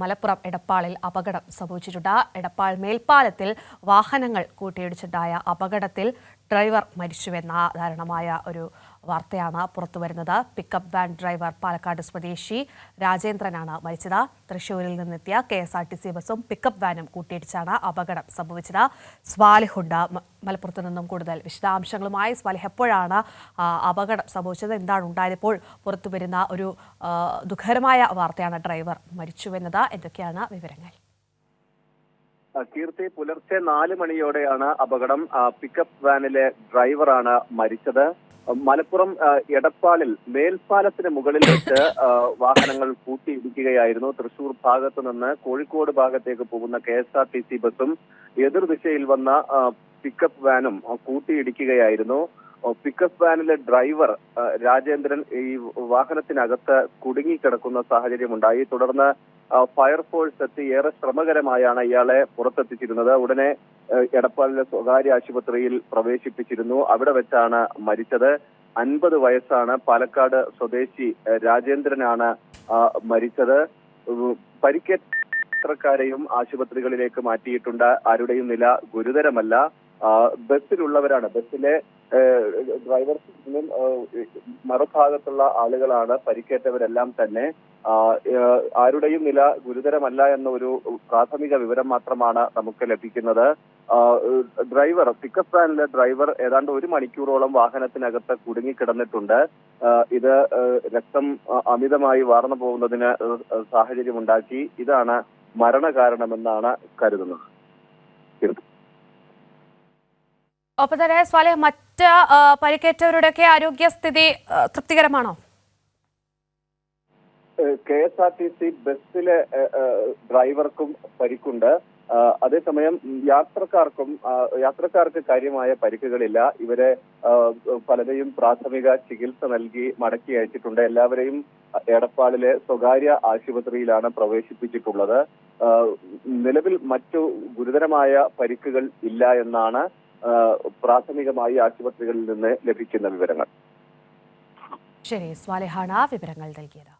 മലപ്പുറം എടപ്പാളിൽ അപകടം സംഭവിച്ചിട്ടുണ്ട്. എടപ്പാൾ മേൽപ്പാലത്തിൽ വാഹനങ്ങൾ കൂട്ടിയിടിച്ചുണ്ടായ അപകടത്തിൽ ഡ്രൈവർ മരിച്ചുവെന്ന ദാരുണമായ ഒരു വാർത്തയാണ് പുറത്തുവരുന്നത് പിക്കപ്പ് വാൻ ഡ്രൈവർ പാലക്കാട് സ്വദേശി രാജേന്ദ്രനാണ് മരിച്ചത്. തൃശൂരിൽ നിന്നെത്തിയ K S R T C ബസും പിക്കപ്പ് വാനും കൂട്ടിയിടിച്ചാണ് അപകടം സംഭവിച്ചത്. സ്വാലിഹുണ്ട് മലപ്പുറത്തു നിന്നും കൂടുതൽ വിശദാംശങ്ങളുമായി. സ്വാലിഹ് എപ്പോഴാണ് അപകടം സംഭവിച്ചത്? എന്താണ് ഉണ്ടായപ്പോൾ പുറത്തു വരുന്ന ഒരു ദുഃഖകരമായ വാർത്തയാണ് ഡ്രൈവർ മരിച്ചുവെന്നത് എന്തൊക്കെയാണ് വിവരങ്ങൾ? കീർത്തി പുലർച്ചെ നാല് മണിയോടെയാണ് അപകടം. പിക്കപ്പ് വാനിലെ ഡ്രൈവറാണ് മരിച്ചത്. മലപ്പുറം എടപ്പാളിൽ മേൽപ്പാലത്തിന് മുകളിൽ വെച്ച് വാഹനങ്ങൾ കൂട്ടിയിടിക്കുകയായിരുന്നു. തൃശൂർ ഭാഗത്ത് നിന്ന് കോഴിക്കോട് ഭാഗത്തേക്ക് പോകുന്ന K S R T C ബസും എതിർദിശയിൽ വന്ന പിക്കപ്പ് വാനും കൂട്ടിയിടിക്കുകയായിരുന്നു. പിക്കപ്പ് വാനിലെ ഡ്രൈവർ രാജേന്ദ്രൻ ഈ വാഹനത്തിനകത്ത് കുടുങ്ങിക്കിടക്കുന്ന സാഹചര്യമുണ്ടായി. തുടർന്ന് ഫയർഫോഴ്സ് എത്തി ഏറെ ശ്രമകരമായാണ് ഇയാളെ പുറത്തെത്തിച്ചിരുന്നത്. ഉടനെ എടപ്പാളിലെ സ്വകാര്യ ആശുപത്രിയിൽ പ്രവേശിപ്പിച്ചിരുന്നു. അവിടെ വെച്ചാണ് മരിച്ചത്. അൻപത് വയസ്സാണ് പാലക്കാട് സ്വദേശി രാജേന്ദ്രനാണ് മരിച്ചത്. പരിക്കേറ്റക്കാരെയും ആശുപത്രികളിലേക്ക് മാറ്റിയിട്ടുണ്ട്. ആരുടെയും നില ഗുരുതരമല്ല. ബസ്സിലുള്ളവരാണ്. ബസ്സിലെ ഡ്രൈവർ മറുഭാഗത്തുള്ള ആളുകളാണ് പരിക്കേറ്റവരെല്ലാം തന്നെ. ആരുടെയും നില ഗുരുതരമല്ല എന്ന ഒരു പ്രാഥമിക വിവരം മാത്രമാണ് നമുക്ക് ലഭിക്കുന്നത്. ഡ്രൈവർ പിക്കപ്പ് വാനിലെ ഡ്രൈവർ ഏതാണ്ട് ഒരു മണിക്കൂറോളം വാഹനത്തിനകത്ത് കുടുങ്ങിക്കിടന്നിട്ടുണ്ട്. ഇത് രക്തം അമിതമായി വാർന്നു പോകുന്നതിന് സാഹചര്യമുണ്ടാക്കി. ഇതാണ് മരണകാരണമെന്നാണ് കരുതുന്നത്. ഒപ്പം തന്നെ സ്വാലെ മറ്റ് പരിക്കേറ്റവരുടെയൊക്കെ ആരോഗ്യസ്ഥിതി തൃപ്തികരമാണോ? K S R T C ബസ്സിലെ ഡ്രൈവർക്കും പരിക്കുണ്ട്. അതേസമയം യാത്രക്കാർക്കും യാത്രക്കാർക്ക് കാര്യമായ പരിക്കുകളില്ല. ഇവരെ പലരെയും പ്രാഥമിക ചികിത്സ നൽകി മടക്കി അയച്ചിട്ടുണ്ട്. എല്ലാവരെയും എടപ്പാളിലെ സ്വകാര്യ ആശുപത്രിയിലാണ് പ്രവേശിപ്പിച്ചിട്ടുള്ളത്. നിലവിൽ മറ്റു ഗുരുതരമായ പരിക്കുകൾ ഇല്ല എന്നാണ് പ്രാഥമികമായി ആശുപത്രികളിൽ നിന്ന് ലഭിക്കുന്ന വിവരങ്ങൾ. ശരി സ്വാലിഹാണ് വിവരങ്ങൾ നൽകിയത്.